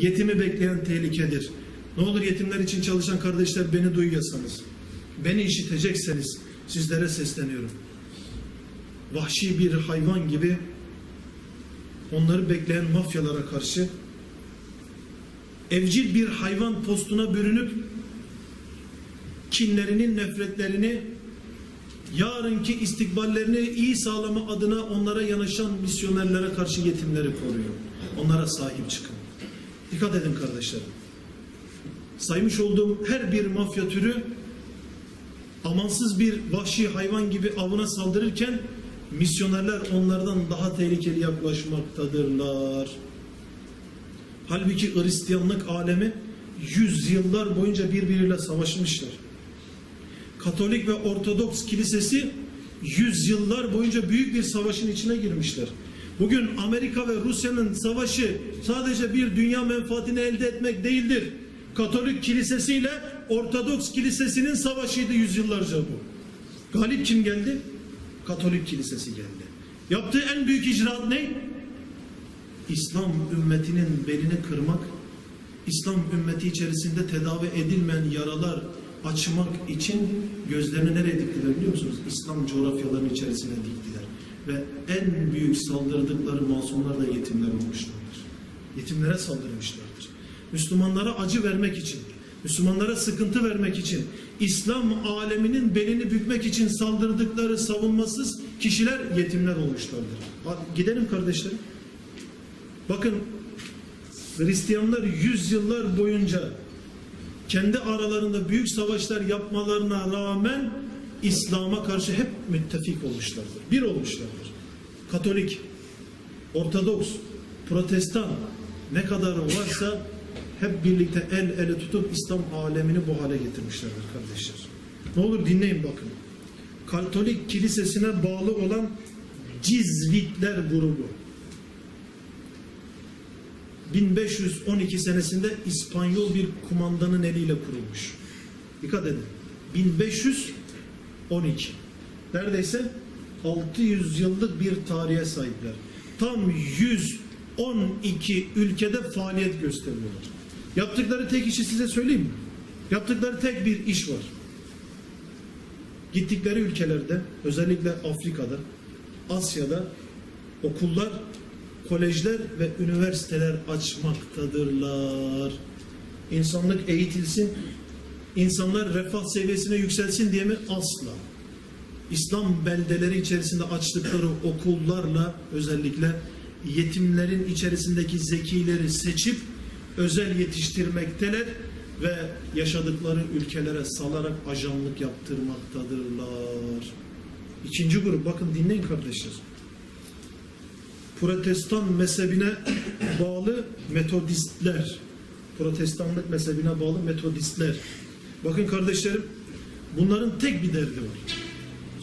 Yetimi bekleyen tehlikedir. Ne olur yetimler için çalışan kardeşler beni duyuyorsanız, beni işitecekseniz sizlere sesleniyorum. Vahşi bir hayvan gibi onları bekleyen mafyalara karşı evcil bir hayvan postuna bürünüp kinlerini, nefretlerini, yarınki istikballerini iyi sağlama adına onlara yanaşan misyonerlere karşı yetimleri koruyor. Onlara sahip çıkın. Dikkat edin kardeşlerim. Saymış olduğum her bir mafya türü amansız bir vahşi hayvan gibi avına saldırırken misyonerler onlardan daha tehlikeli yaklaşmaktadırlar. Halbuki Hristiyanlık alemi yüzyıllar boyunca birbiriyle savaşmışlar. Katolik ve Ortodoks kilisesi yüzyıllar boyunca büyük bir savaşın içine girmişler. Bugün Amerika ve Rusya'nın savaşı sadece bir dünya menfaatini elde etmek değildir. Katolik kilisesiyle Ortodoks kilisesinin savaşıydı yüzyıllarca bu. Galip kim geldi? Katolik kilisesi geldi. Yaptığı en büyük icraat ne? İslam ümmetinin belini kırmak, İslam ümmeti içerisinde tedavi edilmeyen yaralar açmak için gözlerini nereye diktiler biliyor musunuz? İslam coğrafyalarının içerisine diktiler. Ve en büyük saldırdıkları masumlar da yetimler olmuşlardır. Yetimlere saldırmışlardır. Müslümanlara acı vermek için, Müslümanlara sıkıntı vermek için, İslam aleminin belini bükmek için saldırdıkları savunmasız kişiler yetimler olmuşlardır. Gidelim kardeşlerim. Bakın Hristiyanlar yüzyıllar boyunca kendi aralarında büyük savaşlar yapmalarına rağmen İslam'a karşı hep müttefik olmuşlardır. Bir olmuşlardır. Katolik, Ortodoks, Protestan ne kadar varsa hep birlikte el ele tutup İslam alemini bu hale getirmişlerdir kardeşler. Ne olur dinleyin bakın. Katolik kilisesine bağlı olan Cizvitler grubu 1512 senesinde İspanyol bir kumandanın eliyle kurulmuş. Dikkat edin. 1512. Neredeyse 600 yıllık bir tarihe sahipler. Tam 112 ülkede faaliyet gösteriyorlar. Yaptıkları tek işi size söyleyeyim mi? Yaptıkları tek bir iş var. Gittikleri ülkelerde, özellikle Afrika'da, Asya'da okullar kolejler ve üniversiteler açmaktadırlar. İnsanlık eğitilsin, insanlar refah seviyesine yükselsin diye mi? Asla. İslam beldeleri içerisinde açtıkları okullarla özellikle yetimlerin içerisindeki zekileri seçip özel yetiştirmekteler ve yaşadıkları ülkelere salarak ajanlık yaptırmaktadırlar. İkinci grup bakın dinleyin kardeşler. Protestan mezhebine bağlı metodistler. Protestanlık mezhebine bağlı metodistler. Bakın kardeşlerim bunların tek bir derdi var.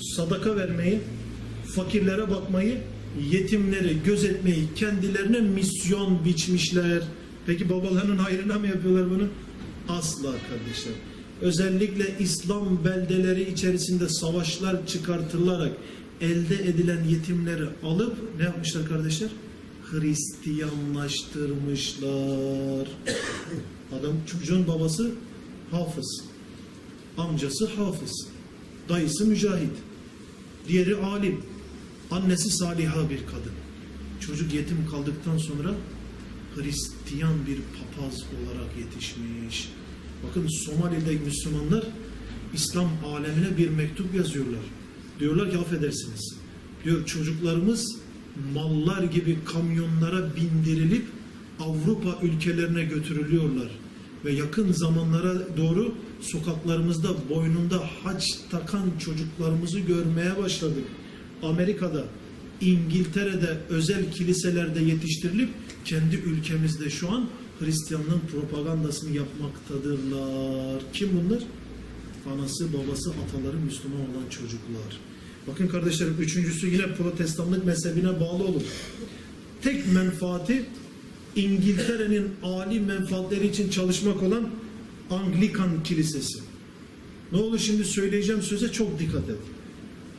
Sadaka vermeyi, fakirlere bakmayı, yetimleri gözetmeyi kendilerine misyon biçmişler. Peki babalarının hayrına mı yapıyorlar bunu? Asla kardeşler. Özellikle İslam beldeleri içerisinde savaşlar çıkartılarak elde edilen yetimleri alıp ne yapmışlar kardeşler? Hristiyanlaştırmışlar. Adam çocuğun babası hafız. Amcası hafız. Dayısı mücahit. Diğeri alim. Annesi saliha bir kadın. Çocuk yetim kaldıktan sonra Hristiyan bir papaz olarak yetişmiş. Bakın Somali'de Müslümanlar İslam alemine bir mektup yazıyorlar. Diyorlar ki affedersiniz. Diyor çocuklarımız mallar gibi kamyonlara bindirilip Avrupa ülkelerine götürülüyorlar. Ve yakın zamanlara doğru sokaklarımızda boynunda haç takan çocuklarımızı görmeye başladık. Amerika'da, İngiltere'de özel kiliselerde yetiştirilip kendi ülkemizde şu an Hristiyanlığın propagandasını yapmaktadırlar. Kim bunlar? Anası, babası, ataları Müslüman olan çocuklar. Bakın kardeşlerim üçüncüsü yine protestanlık mezhebine bağlı olur. Tek menfaati İngiltere'nin âli menfaatleri için çalışmak olan Anglikan Kilisesi. Ne olur şimdi söyleyeceğim söze çok dikkat edin.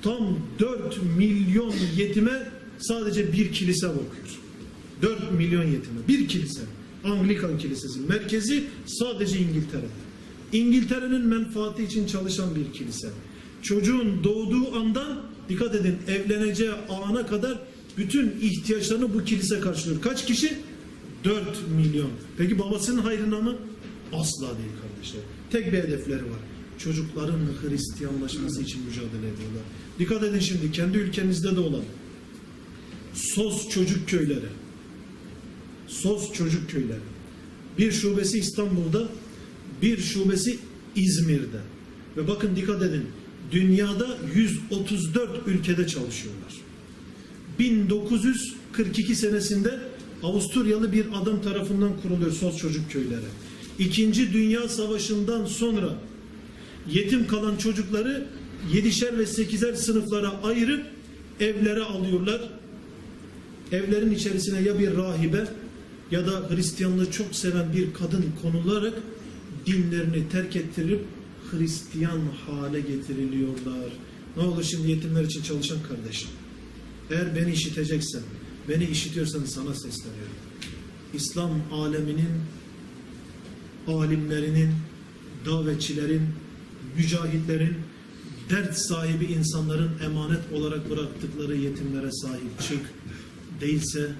Tam 4 milyon yetime sadece bir kilise bakıyor. 4 milyon yetime. Bir kilise. Anglikan Kilisesi. Merkezi sadece İngiltere'de. İngiltere'nin menfaati için çalışan bir kilise. Çocuğun doğduğu andan dikkat edin evleneceği ana kadar bütün ihtiyaçlarını bu kilise karşılıyor. Kaç kişi? 4 milyon. Peki babasının hayrına mı? Asla değil kardeşler. Tek bir hedefleri var. Çocukların Hristiyanlaşması için mücadele ediyorlar. Dikkat edin şimdi kendi ülkemizde de olan SOS çocuk köyleri. SOS çocuk köyleri. Bir şubesi İstanbul'da, bir şubesi İzmir'de. Ve bakın dikkat edin. Dünyada 134 ülkede çalışıyorlar. 1942 senesinde Avusturyalı bir adam tarafından kuruluyor SOS çocuk köyleri. İkinci Dünya Savaşı'ndan sonra yetim kalan çocukları yedişer ve sekizer sınıflara ayırıp evlere alıyorlar. Evlerin içerisine ya bir rahibe ya da Hristiyanlığı çok seven bir kadın konularak dinlerini terk ettirip Hristiyan hale getiriliyorlar. Ne olur şimdi yetimler için çalışan kardeşim. Eğer beni işiteceksen, beni işitiyorsan sana sesleniyorum. İslam aleminin, alimlerinin, davetçilerin, mücahitlerin, dert sahibi insanların emanet olarak bıraktıkları yetimlere sahip çık. Değilse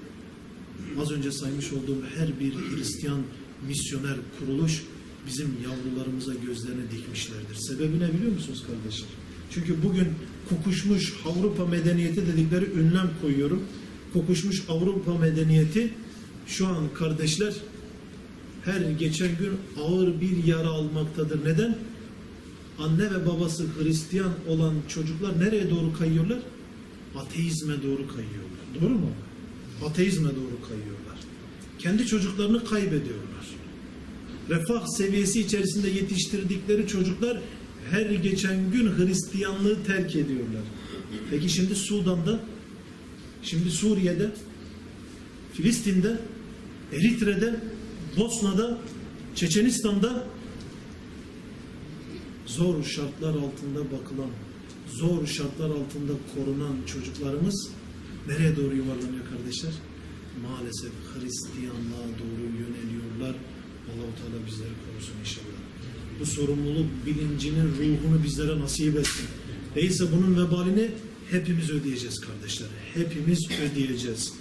az önce saymış olduğum her bir Hristiyan misyoner kuruluş bizim yavrularımıza gözlerini dikmişlerdir. Sebebi ne biliyor musunuz kardeşler? Çünkü bugün kokuşmuş Avrupa medeniyeti dedikleri ünlem koyuyorum. Kokuşmuş Avrupa medeniyeti şu an kardeşler her geçen gün ağır bir yara almaktadır. Neden? Anne ve babası Hristiyan olan çocuklar nereye doğru kayıyorlar? Ateizme doğru kayıyorlar. Doğru mu? Ateizme doğru kayıyorlar. Kendi çocuklarını kaybediyorlar. Refah seviyesi içerisinde yetiştirdikleri çocuklar her geçen gün Hristiyanlığı terk ediyorlar. Peki şimdi Sudan'da, şimdi Suriye'de, Filistin'de, Eritre'de, Bosna'da, Çeçenistan'da zor şartlar altında bakılan, zor şartlar altında korunan çocuklarımız nereye doğru yuvarlanıyor kardeşler? Maalesef Hristiyanlığa doğru yöneliyorlar. Allah-u Teala bizleri korusun inşallah. Bu sorumluluk bilincinin ruhunu bizlere nasip etsin. Değilse bunun vebalini hepimiz ödeyeceğiz kardeşler. Hepimiz ödeyeceğiz.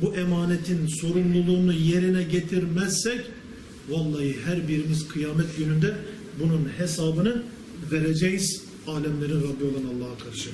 Bu emanetin sorumluluğunu yerine getirmezsek vallahi her birimiz kıyamet gününde bunun hesabını vereceğiz alemlerin Rabbi olan Allah'a karşı.